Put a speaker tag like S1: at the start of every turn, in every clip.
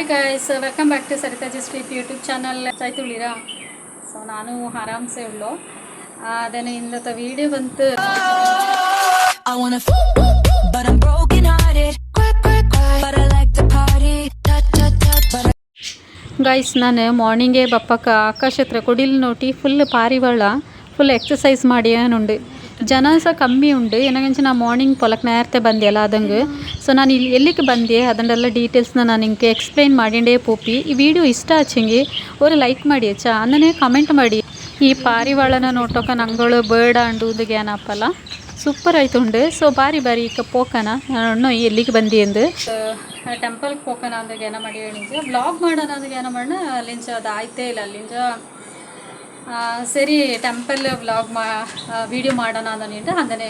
S1: Hi guys welcome back to Sarita street YouTube channel ಚೈತುಳಿರಾ so ನಾನು ಆರಾಮ್ಸೆ ಉಳ್ಳು ಅದೇನೆ ಇಂದ ವೀಡಿಯೋ ಬಂತು ಗಾಯ್ಸ್ ನಾನು ಮಾರ್ನಿಂಗೇ ಬಪ್ಪಕ್ಕ ಆಕಾಶ ಹತ್ರ ಕುಡಿಲ್ ನೋಟಿ ಫುಲ್ ಪಾರಿವಾಳ ಫುಲ್ ಎಕ್ಸಸೈಸ್ ಮಾಡಿ ಏನುಂಡು ಜನ ಸಹ ಕಮ್ಮಿ ಉಂಡು. ಏನಾಗಂಚ ನಾ ಮಾರ್ನಿಂಗ್ ಪೊಲಕ್ ನೇರತೆ ಬಂದಿಯಲ್ಲ ಅದಂಗೆ ಸೊ ನಾನು ಇಲ್ಲಿ ಎಲ್ಲಿಗೆ ಬಂದೆ, ಅದನ್ನೆಲ್ಲ ಡೀಟೇಲ್ಸ್ನ ನಾನು ನಿಮಗೆ ಎಕ್ಸ್ಪ್ಲೈನ್ ಮಾಡಿಂಡೇ ಪೋಪಿ. ಈ ವಿಡಿಯೋ ಇಷ್ಟ ಆಚೆಂಗೆ ಅವರು ಲೈಕ್ ಮಾಡಿ ಅಚ್ಚ. ಅಂದನೆ ಕಮೆಂಟ್ ಮಾಡಿ. ಈ ಪಾರಿವಾಳನ ನೋಟೋಕ ನಂಗಳು ಬೇಡ ಅಂಡುವುದು ಜ್ಞಾನಪ್ಪಲ್ಲ ಸೂಪರ್ ಆಯ್ತುಂಡು ಸೊ ಬಾರಿ ಬಾರಿ ಈಗ ಪೋಕನ. ನಾನು ಎಲ್ಲಿಗೆ ಬಂದಿ ಎಂದು. ಟೆಂಪಲ್ಗೆ ಪೋಕನ ಅಂದಾಗ ಏನ ಮಾಡಿ ಹೇಳಿಂಜ ಬ್ಲಾಗ್ ಮಾಡೋಣ ಅಂದಾಗ ಏನೋ ಮಾಡೋಣ. ಅಲ್ಲಿಂಜ ಅದು ಆಯ್ತೇ ಇಲ್ಲ. ಅಲ್ಲಿಂಜ ಸರಿ ಟೆಂಪಲ್ ವ್ಲಾಗ್ ಮಾ ವಿಡಿಯೋ ಮಾಡೋಣ ಅಂದನಿಂದ ಅಂದನೆ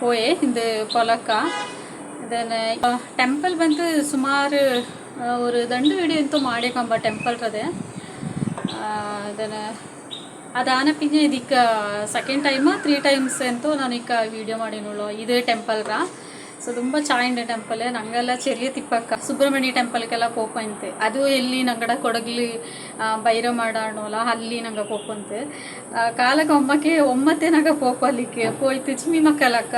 S1: ಪೋಯೆ இந்த பொலக்க ಇದನ್ನು ಟೆಂಪಲ್ ಬಂದು ಸುಮಾರು ಆ, ஒரு ದಂಡು ವಿಡಿಯೋ ಅಂತೂ ಮಾಡಿಕಂಬ ಟೆಂಪಲ್ರದೆ ಇದನ್ನು ಅದಾನ ಪಿಂಜ ಇದಕ್ಕೆ ಸೆಕೆಂಡ್ ಟೈಮ್ ತ್ರೀ ಟೈಮ್ಸ್ ಅಂತೂ ನಾನು ಈಗ ವಿಡಿಯೋ ಮಾಡಿನೋಳು ಇದೇ ಟೆಂಪಲ್ರ ಸೊ ತುಂಬ ಚೆನ್ನಾಗಿದೆ ಟೆಂಪಲ್ ನಂಗೆಲ್ಲ ಚೆರಿಯ ತಿಪ್ಪಕ್ಕ, ಸುಬ್ರಹ್ಮಣ್ಯ ಟೆಂಪಲ್ಗೆಲ್ಲ ಪೋಪಂತೆ ಅದು ಎಲ್ಲಿ ನಂಗಡ ಕೊಡಗಲಿ ಬೈರ ಮಾಡಾಣೋಲ, ಅಲ್ಲಿ ನಂಗೆ ಪೋಪಂತೆ ಕಾಲಕ್ಕೆ ಒಮ್ಮಕ್ಕೆ, ಒಮ್ಮತ್ತೆ ನಂಗೆ ಪೋಪಲಿಕ್ಕೆ ಪೋಯ್ತು ಚಿಮ್ಮಿ ಮಕ್ಕಳಕ್ಕ.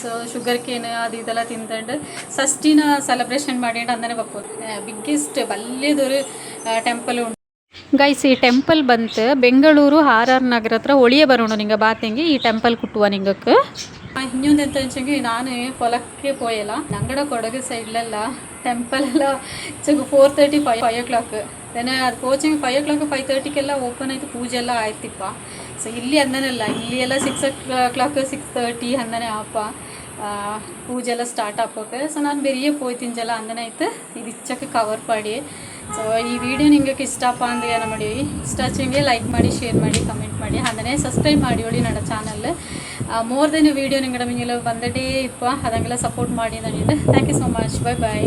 S1: ಸೊ ಶುಗರ್ ಕೇನ್ ಅದು ಇದೆಲ್ಲ ತಿಂತಂಡು ಸಷ್ಟಿನ ಸೆಲೆಬ್ರೇಷನ್ ಮಾಡಿ ಅಂದನೆ ಬಪ್ಪು ಬಿಗ್ಗೆಸ್ಟ್ ಬಲ್ಯದೊರು ಟೆಂಪಲ್ ಉಂಟು. ಗೈಸ್ ಈ ಟೆಂಪಲ್ ಬಂತು. ಬೆಂಗಳೂರು, ಆರ್ ಆರ್ ನಗರ ಹತ್ರ ಒಳಿಯೇ ಬರೋಣ ನಿಂಗೆ ಬಾತೆಂಗೆ ಈ ಟೆಂಪಲ್ ಕುಟ್ಟುವ ನಿಂಗಕ್ಕೆ. ಇನ್ನೊಂದು ಎಂತ ಹೆಚ್ಚಿಗೆ ನಾನು ಹೊಲಕ್ಕೆ ಪೋಯಲ್ಲ. ನಂಗಡ ಕೊಡಗು ಸೈಡ್ಲೆಲ್ಲ ಟೆಂಪಲ್ ಎಲ್ಲ ಹೆಚ್ಚಿಗೆ four thirty five five o'clock then ಅದು coaching five o'clock five ತರ್ಟಿಗೆಲ್ಲ ಓಪನ್ ಆಯಿತು, ಪೂಜೆ ಎಲ್ಲ ಆಯ್ತಿಪ್ಪ. ಸೊ ಇಲ್ಲಿ ಅಂದನಲ್ಲ ಇಲ್ಲಿ ಎಲ್ಲ six o'clock six thirty ಅಂದನೆ ಆಪ ಪೂಜೆ ಎಲ್ಲ ಸ್ಟಾರ್ಟ್ ಆಗೋಕೆ ಸೊ ನಾನು ಬೆರಿಯೇ ಪೋಯ್ತಿಂಜಲ್ಲ ಅಂದನೆ ಆಯ್ತು. ಇದು ಇಚ್ಚಕ್ಕೆ ಕವರ್ ಮಾಡಿ. ಸೊ ಈ ವಿಡಿಯೋ ನಿಂಗೆ ಇಷ್ಟಪ್ಪ ಅಂದ್ರೆ ಏನು ಮಾಡಿ. ಇಷ್ಟ ಆಚೆಂಗೆ ಲೈಕ್ ಮಾಡಿ ಶೇರ್ ಮಾಡಿ ಕಮೆಂಟ್ ಮಾಡಿ. ಅದನ್ನೇ ಸಬ್ಸ್ಕ್ರೈಬ್ ಮಾಡಿ, ಒಳ್ಳಿ ನನ್ನ ಚಾನಲ್ ಮೋರ್ ದೆನ್ ವಿಡಿಯೋ ನಿಂಗಡ ಮಿಂಗೆಲ್ಲ ಬಂದಡೇ ಇಪ್ಪ ಅದಂಗೆಲ್ಲ ಸಪೋರ್ಟ್ ಮಾಡಿ ನನಗೆ thank you so much bye bye